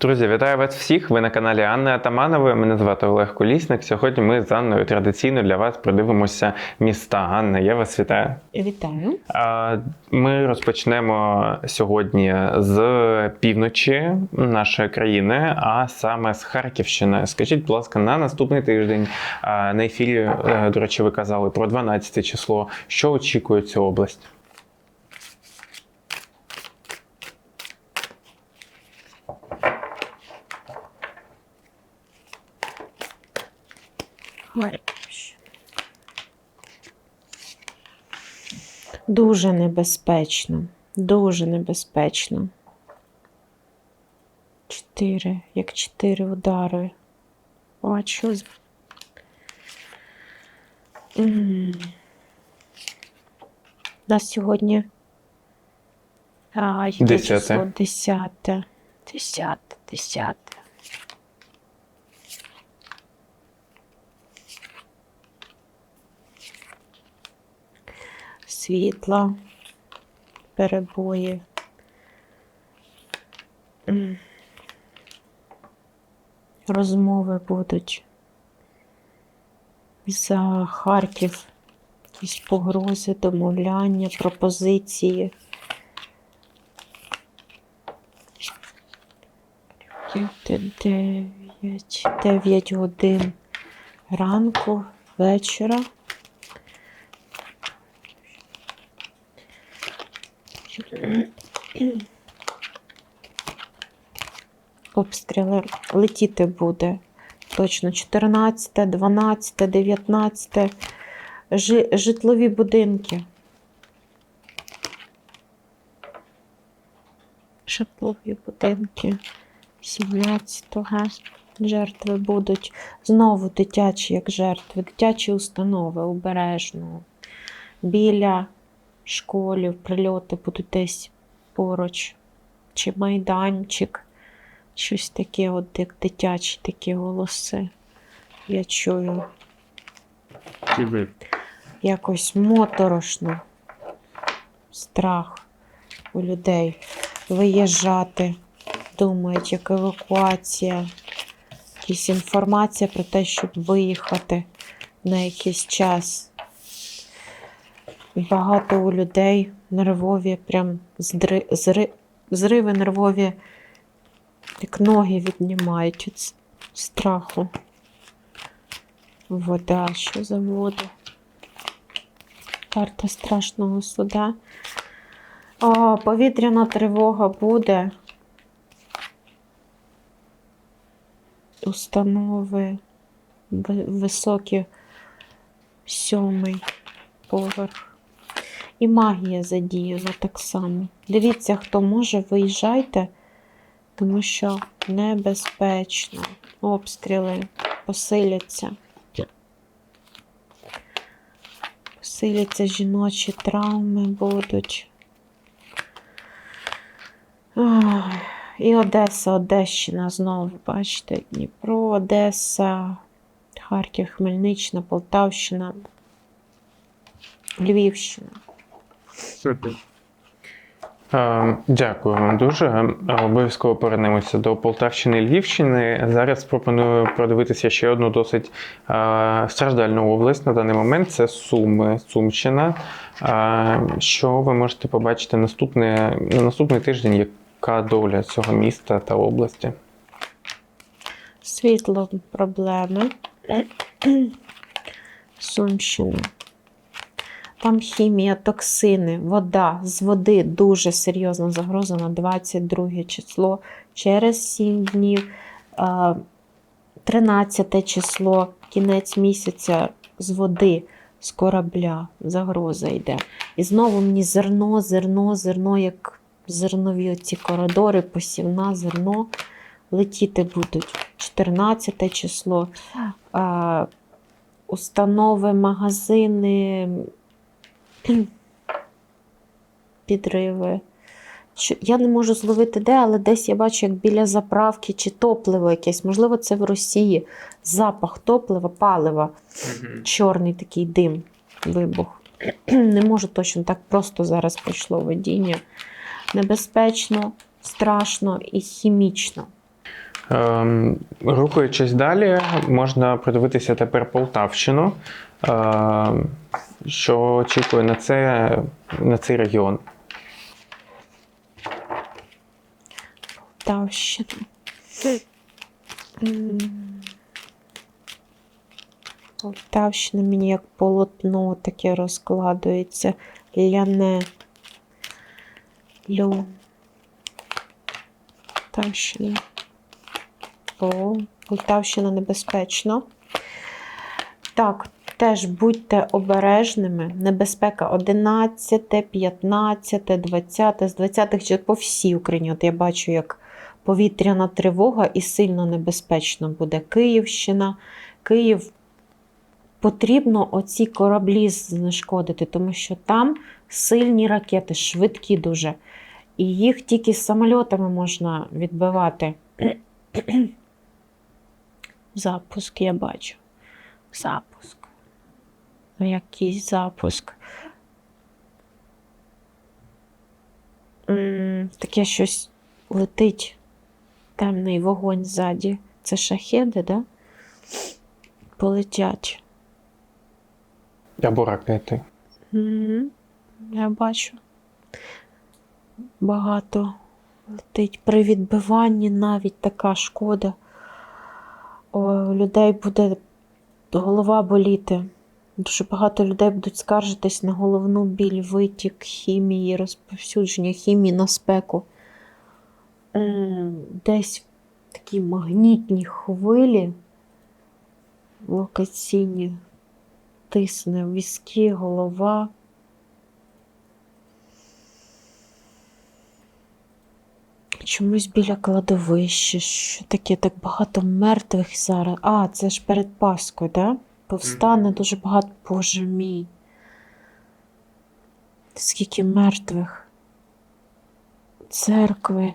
Друзі, вітаю вас всіх. Ви на каналі Анни Атаманової. Мене звати Олег Колісник. Сьогодні ми з Анною традиційно для вас продивимося міста. Анна, я вас вітаю. Вітаю. Ми розпочнемо сьогодні з півночі нашої країни, а саме з Харківщини. Скажіть, будь ласка, на наступний тиждень на ефірі, е, до речі, ви казали про 12 число. Що очікує цю область? Дуже небезпечно. Дуже небезпечно. Чотири, як чотири удари. Бачу. У нас сьогодні. А, яке Десяте. Десяте. Десяте, десяте. Світла, перебої. Розмови будуть за Харків, якісь погрози, домовляння, пропозиції. Дев'ять, годин ранку, вечора. Обстріли летіти буде. Точно 14, 12, 19. Жи- житлові будинки. Житлові будинки. 17-го. Жертви будуть. Знову дитячі, як жертви, дитячі установи обережно. Біля школів прильоти будуть десь поруч. Чи майданчик. Щось таке, от як дитячі такі голоси. Я чую якось моторошно. Страх у людей. Виїжджати. Думають, як евакуація. Якась інформація про те, щоб виїхати на якийсь час. Багато у людей нервові, прям здри, зри, зриви нервові, як ноги віднімають від страху. Вода, що за воду? Карта страшного суда. О, повітряна тривога буде. Установи ви- високі сьомий поверх. І магія задіяна так само. Дивіться, хто може, виїжджайте, тому що небезпечно. Обстріли посиляться. Посиляться жіночі травми будуть. Ой, І Одеса, Одещина знову, бачите, Дніпро, Одеса, Харків, Хмельниччина, Полтавщина, Львівщина. Дякую вам дуже. Обов'язково повернемося до Полтавщини і Львівщини. Зараз пропоную продивитися ще одну досить страждальну область на даний момент. Це Суми, Сумщина. Що ви можете побачити наступне, на наступний тиждень, яка доля цього міста та області? Світло проблеми. Сумщина. Там хімія, токсини, вода. З води дуже серйозна загроза на 22 число. Через 7 днів. 13 число, кінець місяця з води, з корабля. Загроза йде. І знову мені зерно, зерно, зерно, як зернові оці коридори, посівна, зерно летіти будуть. 14 число. Установи, магазини, підриви. Що- Я не можу зловити де, але десь я бачу, як біля заправки чи топливо якесь. Можливо, це в Росії запах топлива, палива, чорний такий дим, вибух. Не можу точно так просто зараз пройшло видіння. Небезпечно, страшно і хімічно. Ем, Рухаючись далі, можна придивитися тепер Полтавщину, ем, що очікує на, це, на цей регіон. Полтавщина. Полтавщина мені як полотно таке розкладується. Ляне. Лю. Полтавщина. О, Полтавщина небезпечно. Так, теж будьте обережними. Небезпека 11, 15, 20, з 20 чи по всій Україні. От я бачу, як повітряна тривога і сильно небезпечно буде Київщина. Київ потрібно оці кораблі знешкодити, тому що там сильні ракети, швидкі дуже. І їх тільки самольотами можна відбивати. Запуск я бачу. Запуск. Ну, Якийсь запуск. Таке щось летить. Темний вогонь ззаді. Це шахеди, да? Полетять. Або ракети. Мгм. Я бачу. Багато летить. При відбиванні навіть така шкода. У людей буде голова боліти. Дуже багато людей будуть скаржитись на головну біль, витік хімії, розповсюдження хімії на спеку. Десь такі магнітні хвилі локаційні тисне візки, голова. Чомусь біля кладовища, що таке так багато мертвих зараз. А, це ж перед Паскою, да? Повстане дуже багато, Боже мій. Скільки мертвих. Церкви.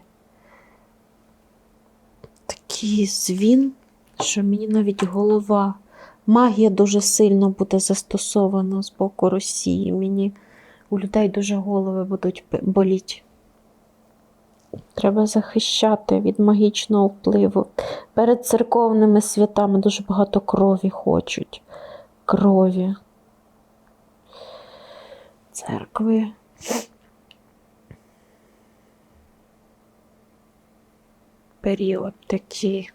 Такий звін, що мені навіть голова. Магія дуже сильно буде застосована з боку Росії. Мені у людей дуже голови будуть боліти. Треба захищати від магічного впливу. Перед церковними святами дуже багато крові хочуть. Крові. Церкви. Період такі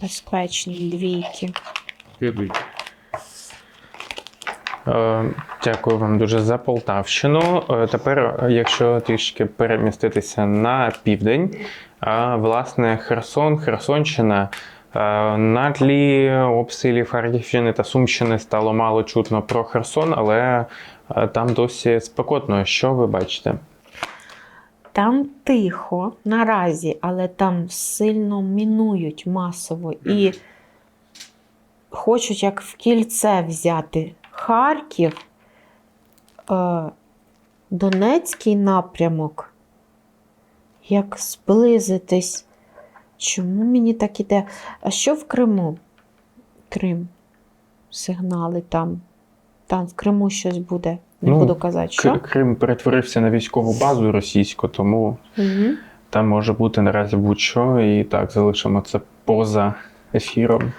безпечні двійки. Е, Дякую вам дуже за Полтавщину. Е, Тепер, якщо трішки переміститися на південь, власне, Херсон, Херсонщина. е, На тлі обстрілів Харківщини та Сумщини стало мало чутно про Херсон, але там досі спекотно. Що ви бачите? Там тихо наразі, але там сильно мінують масово і хочуть як в кільце взяти Харків, е, Донецький напрямок. Як зблизитись. Чому мені так іде? А що в Криму? Крим. Сигнали там. Там в Криму щось буде. Не Ну, буду казати, що. Крим перетворився на військову базу російську, тому Угу. там може бути наразі будь-що, і так залишимо це поза ефіром.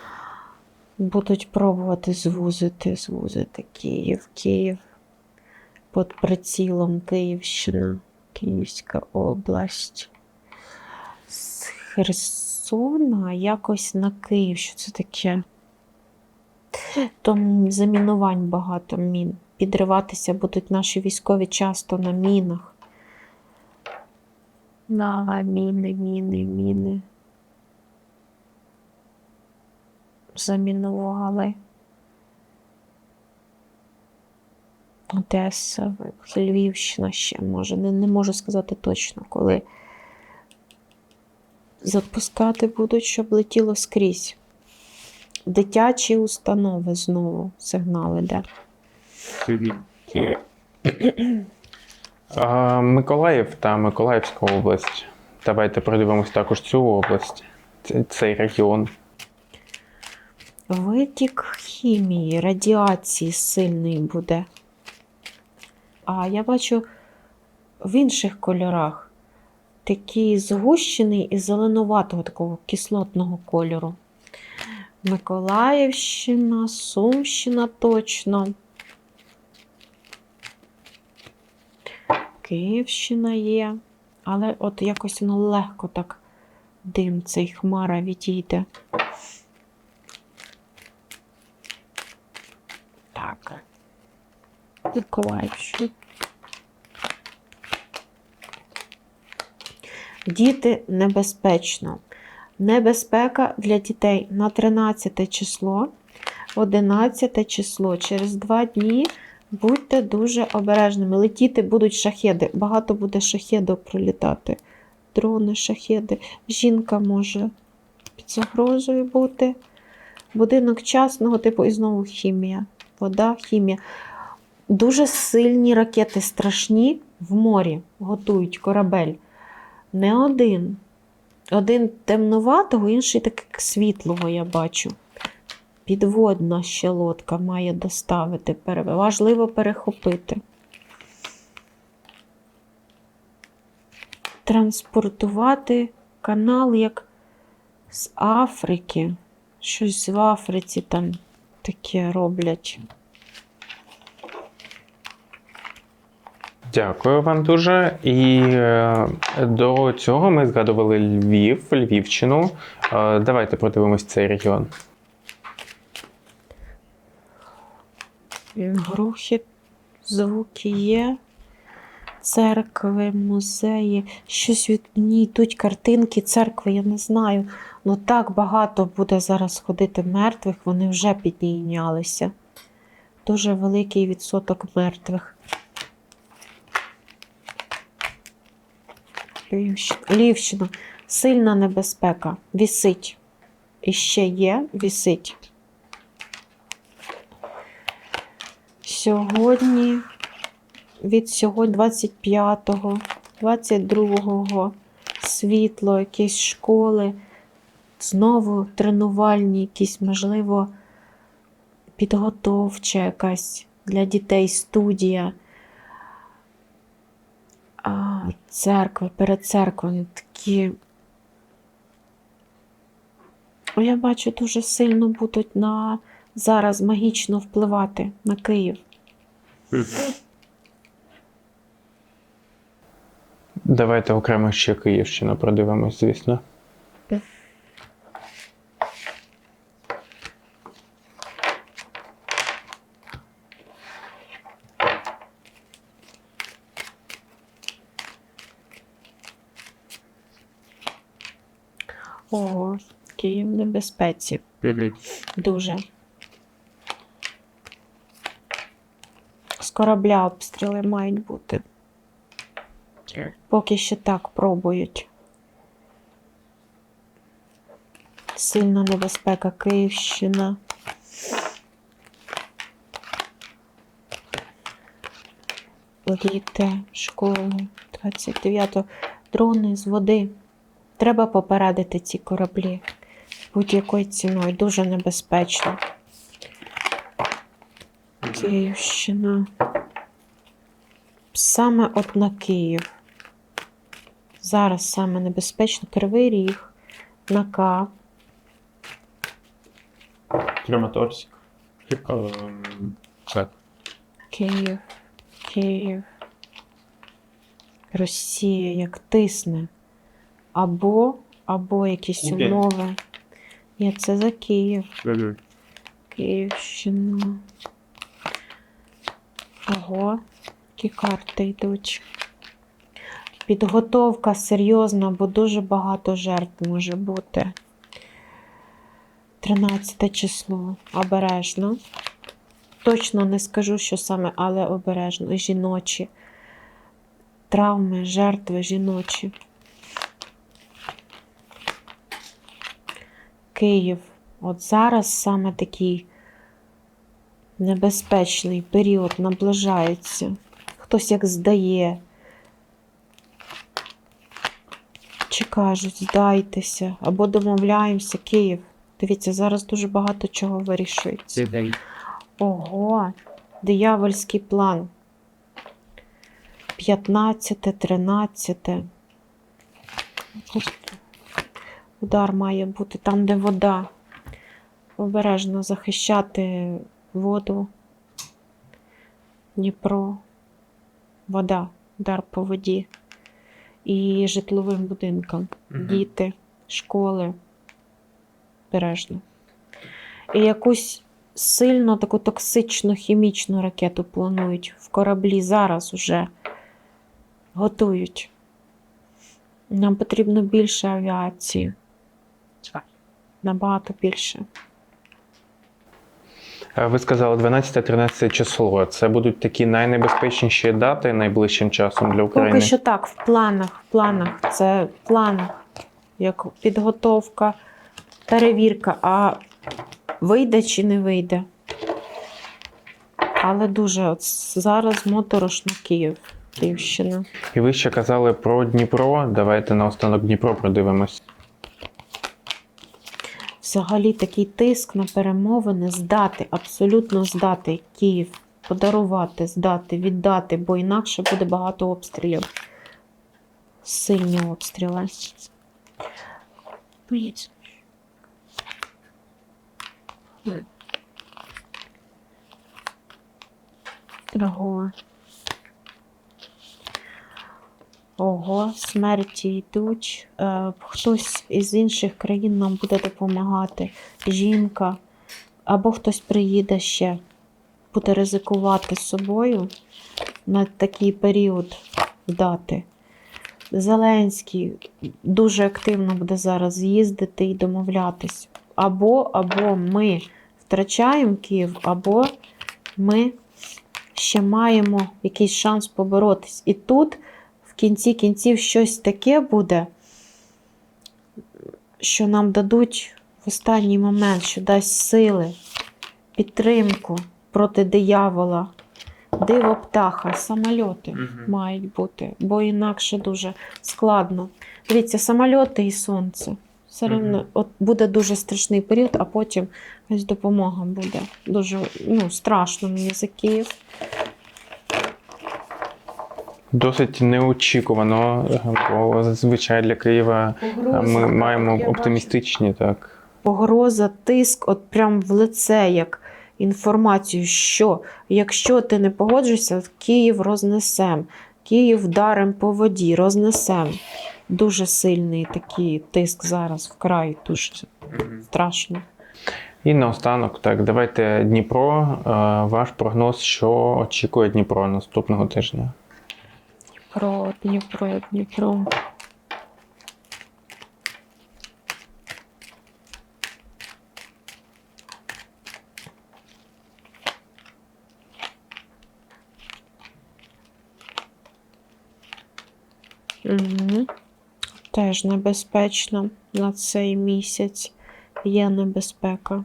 Будуть пробувати звузити, звузити Київ, Київ під прицілом Київщина, Київська область. З Херсона якось на Київ. Що це таке? Там замінувань багато мін. Підриватися будуть наші військові часто на мінах. На міни, міни, міни. Замінували. Одеса, Львівщина ще може. Не, не можу сказати точно, коли запускати будуть, щоб летіло скрізь. Дитячі установи знову сигнали де. Миколаїв та Миколаївська область. Давайте продивимось також цю область, цей регіон. Витік хімії, радіації сильний буде. А я бачу в інших кольорах такий згущений і зеленуватого такого кислотного кольору. Миколаївщина, Сумщина точно. Київщина є. Але от якось воно легко так дим цей хмара відійде. Так. Миколаївщина. Діти небезпечно. Небезпека для дітей на 13 число, 11 число. Через два дні будьте дуже обережними. Летіти будуть шахеди. Багато буде шахедів пролітати. Дрони, шахеди. Жінка може під загрозою бути. Будинок частного типу і знову хімія. Вода, хімія. Дуже сильні ракети, страшні в морі готують корабель. Не один. Один темнуватого, інший так як світлого я бачу. Підводна ще лодка має доставити. Важливо перехопити. Транспортувати канал як з Африки. Щось в Африці там таке роблять. Дякую вам дуже. І е, до цього ми згадували Львів, Львівщину. Е, давайте подивимось цей регіон. Грухіт, звуки є. Церкви, музеї. Щось від мені йдуть картинки, церкви, я не знаю. Ну так багато буде зараз ходити мертвих, вони вже підійнялися. Дуже великий відсоток мертвих. Львівщина. Сильна небезпека. Вісить. І ще є, вісить. Сьогодні, від сьогодні 25-го, 22-го, світло, якісь школи, знову тренувальні, якісь, можливо, підготовча якась для дітей студія. А, церкви, перед церквою такі. Я бачу, дуже сильно будуть на зараз магічно впливати на Київ. Давайте окремо ще Київщину продивимось, звісно. Ого, Київ в небезпеці. Дуже. З корабля обстріли мають бути. Поки ще так пробують. Сильна небезпека Київщина. Діти, школи, 29-го. Дрони з води. Треба попередити ці кораблі будь-якою ціною. Дуже небезпечно. Київщина. Саме от на Київ. Зараз саме небезпечно. Кривий ріг, на К. Краматорськ. Так. Київ, Київ. Росія як тисне. Або, або якісь умови. Ні, це за Київ. Київщина. Ого, які карти йдуть. Підготовка серйозна, бо дуже багато жертв може бути. 13 число. Обережно. Точно не скажу, що саме, але обережно. Жіночі. Травми, жертви жіночі. Київ. От зараз саме такий небезпечний період наближається. Хтось як здає. Чи кажуть, здайтеся, або домовляємося, Київ. Дивіться, зараз дуже багато чого вирішується. Ого, диявольський план. 15, 13. Удар має бути там, де вода. Обережно захищати воду. Дніпро, вода, удар по воді і житловим будинкам, Мгм. діти, школи. Обережно. І якусь сильно таку токсичну хімічну ракету планують в кораблі зараз уже готують. Нам потрібно більше авіації. Набагато більше. Ви сказали 12-13 число. Це будуть такі найнебезпечніші дати найближчим часом для України. Поки що так, в планах, в планах. Це в планах, як підготовка, перевірка, а вийде чи не вийде. Але дуже от зараз моторошно Київ, Київщина. І ви ще казали про Дніпро. Давайте наостанок Дніпро продивимось. Взагалі такий тиск на перемовини здати, абсолютно здати Київ, подарувати, здати, віддати, бо інакше буде багато обстрілів. Сильні обстріли. Please. Ого. Смерті йдуть. Е, хтось із інших країн нам буде допомагати. Жінка. Або хтось приїде ще, буде ризикувати собою на такий період дати. Зеленський дуже активно буде зараз їздити і домовлятись. Або, або ми втрачаємо Київ, або ми ще маємо якийсь шанс поборотись. І тут кінці кінців щось таке буде, що нам дадуть в останній момент, що дасть сили, підтримку проти диявола. Диво птаха, самольоти Мгм. мають бути, бо інакше дуже складно. Дивіться, самольоти і сонце. Все рівно от буде дуже страшний період, а потім ось допомога буде. Дуже ну, страшно мені за Київ. Досить неочікувано, бо зазвичай для Києва е, ми маємо оптимістичні так. погроза, тиск, от прям в лице, як інформацію, що якщо ти не погоджуєшся, Київ рознесем, Київ вдарим по воді, рознесем. Дуже сильний такий тиск зараз вкрай, дуже страшно. І наостанок, так, давайте Дніпро. Е, Ваш прогноз, що очікує Дніпро наступного тижня? Про Дніпро, Дніпро. Теж небезпечно на цей місяць. Є небезпека.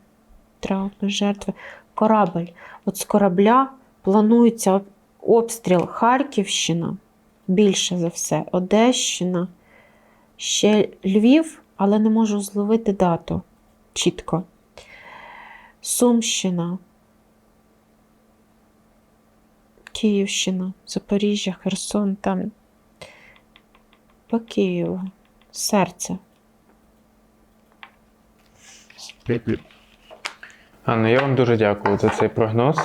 Травми, жертви. Корабель. От з корабля планується обстріл Харківщина більше за все. Одещина, ще Львів, але не можу зловити дату чітко. Сумщина, Київщина, Запоріжжя, Херсон, там по Києву, серце. Анна, я вам дуже дякую за цей прогноз.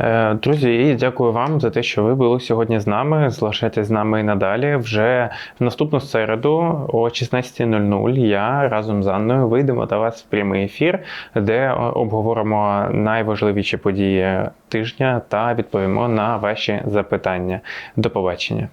Е, Друзі, і дякую вам за те, що ви були сьогодні з нами. Залишайтесь з нами і надалі. Вже в наступну середу о 16.00 я разом з Анною вийдемо до вас в прямий ефір, де обговоримо найважливіші події тижня та відповімо на ваші запитання. До побачення.